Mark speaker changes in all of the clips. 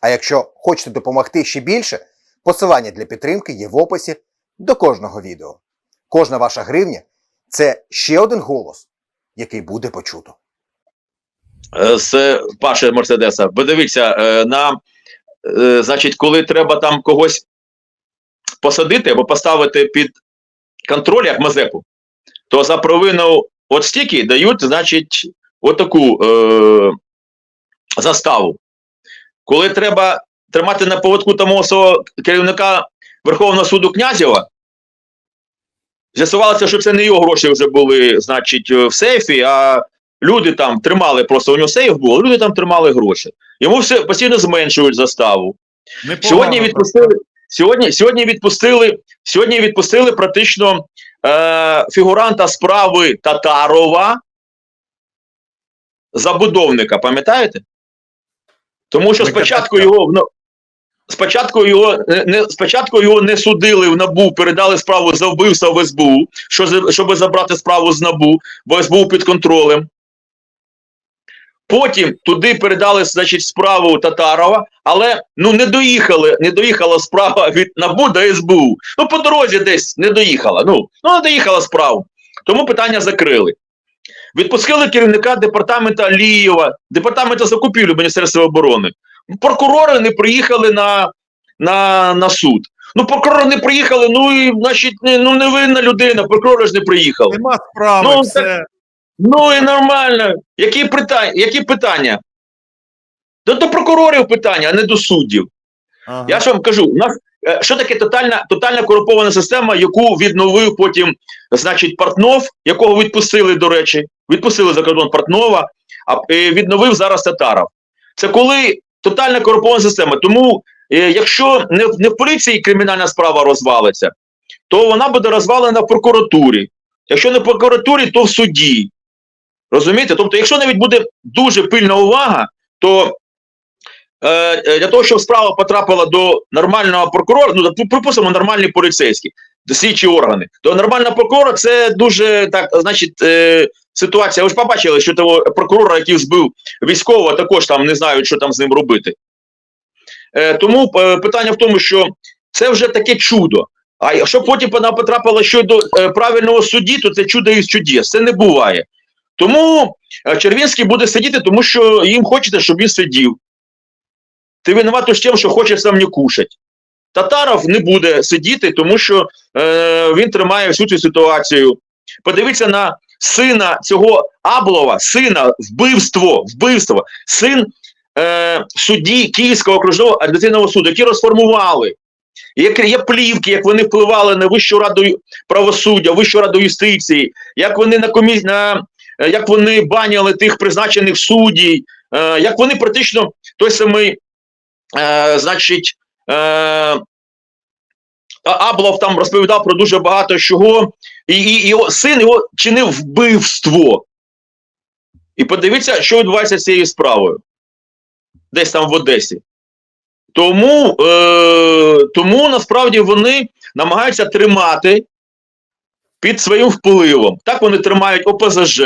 Speaker 1: А якщо хочете допомогти ще більше, посилання для підтримки є в описі до кожного відео. Кожна ваша гривня це ще один голос, який буде почуто.
Speaker 2: Е, з Паші Мерседеса. Подивіться, е, на, е, значить, коли треба там когось посадити або поставити під контроль, як Мазепу, то за провину от стільки дають, значить, отаку е, заставу. Коли треба тримати на поводку тому свого керівника Верховного суду Князєва, з'ясувалося, що це не його гроші вже були, значить, в сейфі, а Люди там тримали, просто у нього сейф був, люди там тримали гроші. Йому все постійно зменшують заставу.
Speaker 3: Непогано,
Speaker 2: Сьогодні відпустили, сьогодні, сьогодні відпустили, сьогодні відпустили практично е, фігуранта справи Татарова, забудовника, пам'ятаєте? Тому що спочатку його в- спочатку його не- не спочатку його не судили в набу, передали справу за вбивство в СБУ, що щоб забрати справу з набу, бо СБУ під контролем. Потім туди передали значить, справу Татарова, але ну не доїхали, не доїхала справа від НАБУ до СБУ. Ну, по дорозі десь не доїхала. Ну, ну не доїхала справа. Тому питання закрили. Відпустили керівника департаменту Алієва, департаменту закупівлі Міністерства оборони. Прокурори не приїхали на, на, на суд. Ну, прокурори не приїхали, ну і значить, не, ну невинна людина, прокурори ж не приїхали.
Speaker 3: Нема справи,
Speaker 2: Ну,
Speaker 3: все.
Speaker 2: Ну і нормально. Які питання? Які питання? До, до прокурорів питання, а не до суддів.
Speaker 3: Ага.
Speaker 2: Я ж вам кажу, у нас що таке тотальна, тотальна корумпована система, яку відновив потім, значить, Портнов, якого відпустили, до речі, відпустили за кордон Портнова, а е, відновив зараз Татаров. Це коли тотальна корумпована система. Тому, е, якщо не, в- не в поліції кримінальна справа розвалиться, то вона буде розвалена в прокуратурі. Якщо не в прокуратурі, то в суді. Розумієте? Тобто, якщо навіть буде дуже пильна увага, то е, е, для того, щоб справа потрапила до нормального прокурора, ну припустимо, нормальні поліцейські, слідчі органи, до нормального прокурора це дуже так, значить, е, ситуація. Ви ж побачили, що того прокурора, який збив військового, також там не знають, що там з ним робити. Тому питання в тому, що це вже таке чудо. А якщо потім вона потрапила щодо е, правильного судді, то це чудо із чудес. Це не буває. Тому Червінський буде сидіти, тому що їм хочеться, щоб він сидів. Ти винуватий з тим, що хоче сам не кушать. Татаров не буде сидіти, тому що е, він тримає всю цю ситуацію. Подивіться на сина цього Аблова, сина, вбивство, вбивство, син е, судді Київського окружного адміністративного суду, які розформували. Є, є плівки, як вони впливали на Вищу раду правосуддя, Вищу раду юстиції, як вони на комі... на як вони баняли тих призначених суддів, е, як вони практично той самий, е, значить, е, Аблов там розповідав про дуже багато чого, і, і його син його чинив вбивство. І подивіться, що відбувається з цією справою. Десь там в Одесі. Тому, е, тому насправді вони намагаються тримати під своїм впливом. Так вони тримають ОПЗЖ,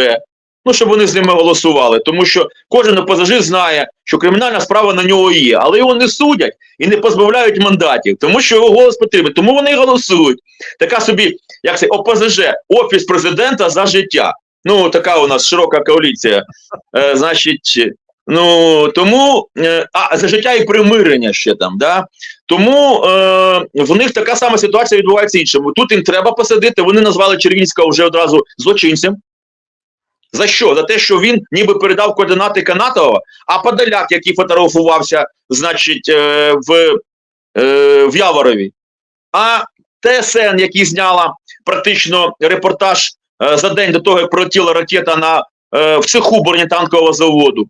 Speaker 2: ну, щоб вони з ними голосували. Тому що кожен ОПЗЖ знає, що кримінальна справа на нього є, але його не судять і не позбавляють мандатів, тому що його голос потрібен. Тому вони голосують. Така собі, як це, ОПЗЖ, Офіс президента за життя. Ну, така у нас широка коаліція. Е, значить, ну тому е, а за життя і примирення ще там, да. Тому е, в них така сама ситуація відбувається іншому. Тут їм треба посадити. Вони назвали Червінського вже одразу злочинцем. За що? За те, що він ніби передав координати Канатова, а Подоляк, який фотографувався, значить, е, в, е, в Яворові, а ТСН, який зняла практично репортаж е, за день до того, як прилетіла ракета на, в цеху бронетанкового заводу.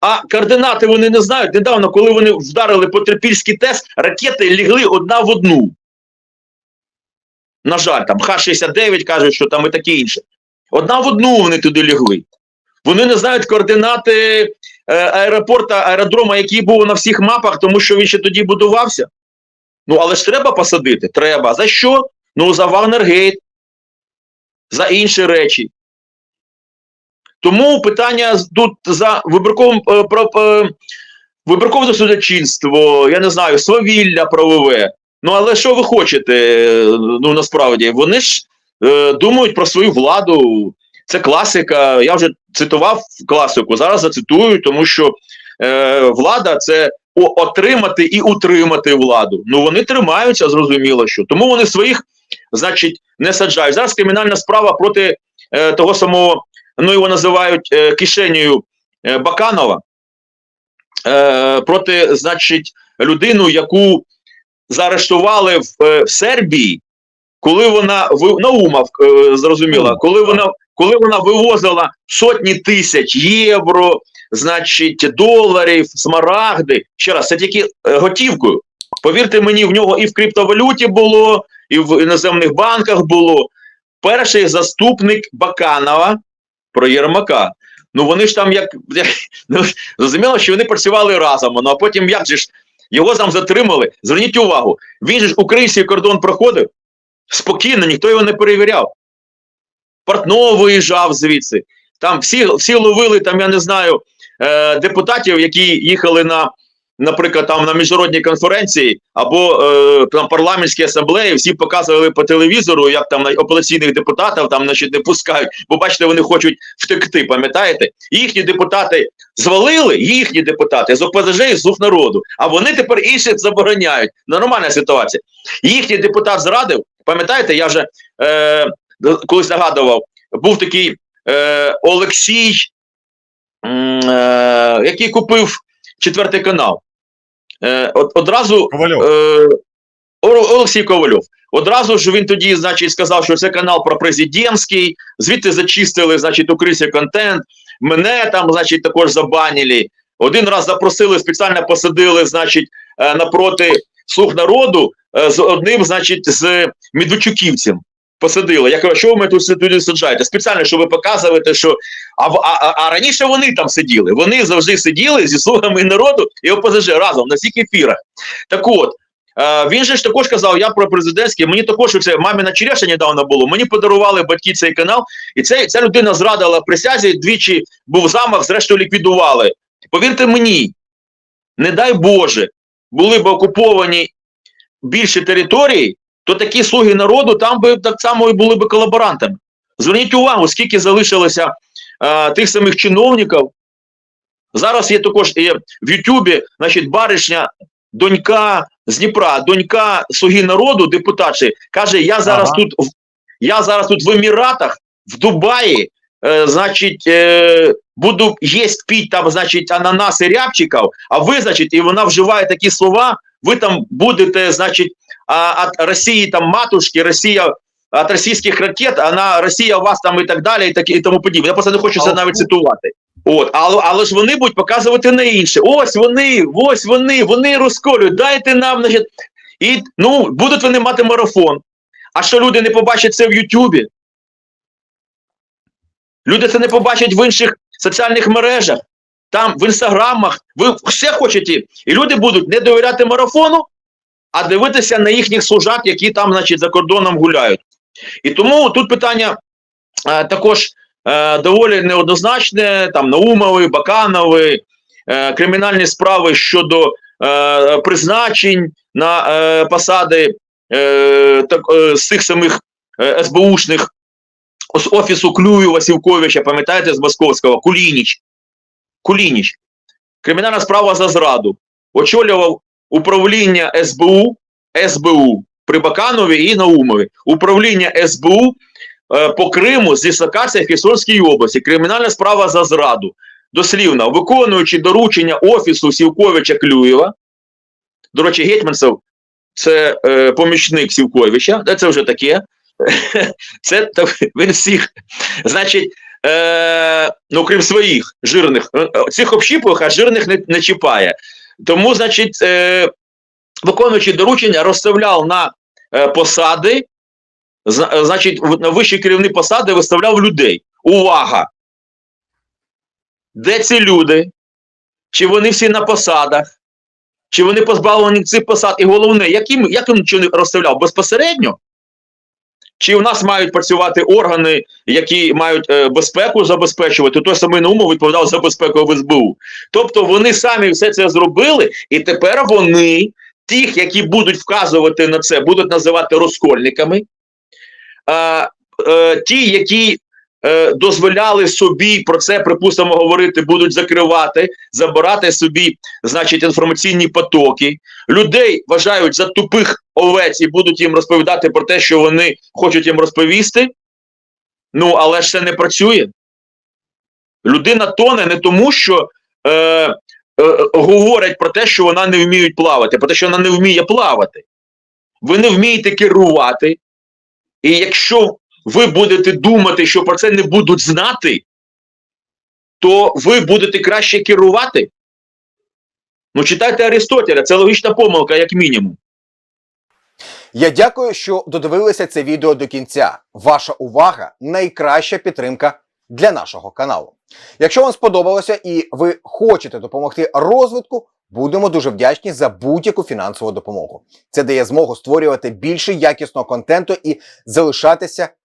Speaker 2: А координати вони не знають. Недавно, коли вони вдарили по Трипільський ТЕС, ракети лягли одна в одну. На жаль, там Х-69 кажуть, що там і таке інше. Одна в одну вони туди лягли. Вони не знають координати е, аеропорта, аеродрома, який був на всіх мапах, тому що він ще тоді будувався. Ну, але ж треба посадити? Треба. За що? Ну, за Вагнергейт, за інші речі. Тому питання тут за вибірковим е, е, вибіркове судочинство, я не знаю, свавілля правове. Ну але що ви хочете? е, Ну насправді вони ж е, думають про свою владу. Це класика. Я вже цитував класику. Зараз зацитую, тому що е, влада це отримати і утримати владу. Ну вони тримаються, зрозуміло, що тому вони своїх, значить, не саджають. Зараз кримінальна справа проти е, того самого, ну його називають е, кишенею е, Баканова, е, проти, значить, людину, яку заарештували в, е, в Сербії, коли вона Наумов, е, зрозуміла, коли вона, коли вона вивозила сотні тисяч євро, значить, доларів, смарагди. Ще раз, це тільки е, готівкою. Повірте мені, в нього і в криптовалюті було, і в іноземних банках було. Перший заступник Баканова про Єрмака. Ну вони ж там як, як ну, зрозуміло, що вони працювали разом. Ну а потім як же ж його там затримали? Зверніть увагу, він же ж український кордон проходив спокійно, ніхто його не перевіряв. Портнов виїжджав звідси. Там всі, всі ловили, там, я не знаю, е, депутатів, які їхали на, наприклад, там на міжнародній конференції або е, на парламентській асамблеї, всі показували по телевізору, як там опозиційних депутатів там, значить, не пускають, бо бачите, вони хочуть втекти, пам'ятаєте? Їхні депутати звалили, їхні депутати з ОПЗЖ і з «Слуг народу, а вони тепер інших забороняють. Нормальна ситуація. Їхній депутат зрадив, пам'ятаєте, я вже е, колись нагадував, був такий е, Олексій, е, який купив четвертий канал. Е, от, одразу е, Олексій Ковальов. Одразу ж він тоді, значить, сказав, що це канал про президентський, звідти зачистили, значить, український контент. Мене там, значить, також забанили. Один раз запросили, спеціально посадили, значить, е, напроти слуг народу е, з одним, значить, з Медведчуківцем. Посадили. Я кажу, що ви мене тут туди саджаєте? Спеціально, щоб ви показуєте, що. А, а, а, раніше вони там сиділи. Вони завжди сиділи зі слугами народу і ОПЗЖ разом на всіх ефірах. Так от, е, він же ж також казав, я про президентський, мені також це маміна череша недавно було. Мені подарували батьки цей канал, і цей, ця людина зрадила присязі, двічі був замах, зрештою ліквідували. Повірте мені, не дай Боже, були б окуповані більше території, то такі слуги народу там би так само і були б колаборантами. Зверніть увагу, скільки залишилося е, тих самих чиновників. Зараз є також є в Ютубі, значить, баришня, донька з Дніпра, донька слуги народу, депутатші, каже: Я зараз
Speaker 3: Ага.
Speaker 2: тут в я зараз тут в Еміратах, в Дубаї, е, значить, е, буду їсть піть там, значить, ананаси рябчиків, а ви, значить, і вона вживає такі слова, ви там будете, значить, а, от Росії там матушки, Росія от російських ракет, а на Росія вас там і так далі, і, так, і тому подібне. Я просто не хочу це навіть цитувати. От, але, але ж вони будуть показувати на інше. Ось вони, ось вони, вони розколюють, дайте нам, значить, і ну, будуть вони мати марафон. А що люди не побачать це в Ютубі? Люди це не побачать в інших соціальних мережах, там в інстаграмах. Ви все хочете. І люди будуть не довіряти марафону, а дивитися на їхніх служак, які там, значить, за кордоном гуляють. І тому тут питання е, також е, доволі неоднозначне. Там Наумови, Баканови, е, кримінальні справи щодо е, призначень на е, посади е, так, е, з цих самих е, СБУшних з офісу Клюєва Сівковича, пам'ятаєте, з Московського, Кулініч. Кулініч. Кримінальна справа за зраду. Очолював управління СБУ, СБУ при Баканові і Наумові. Управління СБУ е, по Криму з дислокації в Херсонській області. Кримінальна справа за зраду. Дослівно, виконуючи доручення офісу Сівковича Клюєва, до речі, Гетьманцев це е, помічник Сівковича, це вже таке. Це він всіх. Значить, е, ну, крім своїх жирних, е, цих общіпух, а жирних не, не чіпає. Тому, значить, е, виконуючий доручення розставляв на е, посади, е, значить, на вищі керівні посади виставляв людей. Увага! Де ці люди? Чи вони всі на посадах? Чи вони позбавлені цих посад? І головне, яким, як він чи розставляв? Безпосередньо? Чи у нас мають працювати органи, які мають е, безпеку забезпечувати? Той самий Наумов відповідав за безпеку в СБУ. Тобто вони самі все це зробили, і тепер вони, тих, які будуть вказувати на це, будуть називати розкольниками. Е, е, ті, які е, дозволяли собі про це, припустимо, говорити, будуть закривати, забирати собі, значить, інформаційні потоки. Людей вважають за тупих овець і будуть їм розповідати про те, що вони хочуть їм розповісти. Ну, але ж це не працює. Людина тоне не тому, що е, е, говорять про те, що вона не вміє плавати, про те, що вона не вміє плавати. Ви не вмієте керувати. І якщо ви будете думати, що про це не будуть знати, то ви будете краще керувати. Ну, читайте Аристотеля, це логічна помилка, як мінімум.
Speaker 1: Я дякую, що додивилися це відео до кінця. Ваша увага найкраща підтримка для нашого каналу. Якщо вам сподобалося і ви хочете допомогти розвитку, будемо дуже вдячні за будь-яку фінансову допомогу. Це дає змогу створювати більше якісного контенту і залишатися